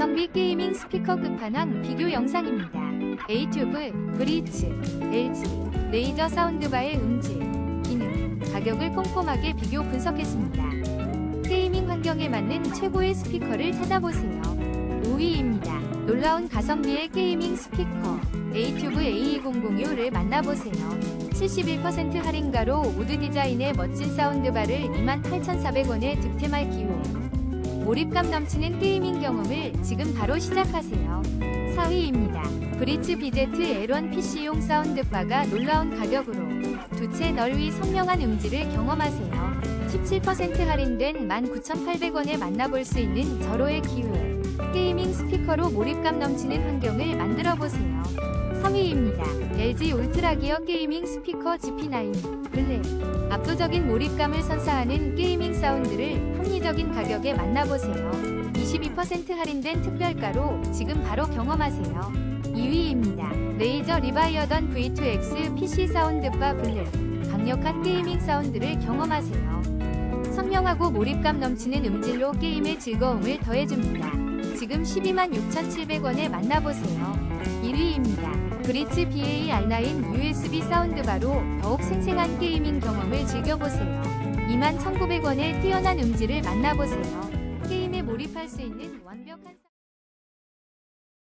가성비 게이밍 스피커 끝판왕 비교 영상입니다. 에이튜브, 브리츠, LG, 레이저 사운드바의 음질, 기능, 가격을 꼼꼼하게 비교 분석했습니다. 게이밍 환경에 맞는 최고의 스피커를 찾아보세요. 5위입니다. 놀라운 가성비의 게이밍 스피커 에이튜브 A2006를 만나보세요. 71% 할인가로 우드 디자인의 멋진 사운드바를 28,400원에 득템할 기회. 몰입감 넘치는 게이밍 경험을 지금 바로 시작하세요. 4위입니다. 브리츠 BZ L1 PC용 사운드바가 놀라운 가격으로 두 채 넓이 선명한 음질을 경험하세요. 17% 할인된 19,800원에 만나볼 수 있는 절호의 기회. 게이밍 스피커로 몰입감 넘치는 환경을 만들어 보세요. 3위입니다. LG 울트라 기어 게이밍 스피커 GP9 블랙. 압도적인 몰입감을 선사하는 게이밍 사운드를 합리적인 가격에 만나보세요. 22% 할인된 특별가로 지금 바로 경험하세요. 2위입니다. 레이저 리바이어던 V2X PC 사운드바 블랙. 강력한 게이밍 사운드를 경험하세요. 선명하고 몰입감 넘치는 음질로 게임의 즐거움을 더해줍니다. 지금 126,700원에 만나보세요. 1위입니다. 브리츠 BA R9 USB 사운드바로 더욱 생생한 게이밍 경험을 즐겨보세요. 21,900원의 뛰어난 음질을 만나보세요. 게임에 몰입할 수 있는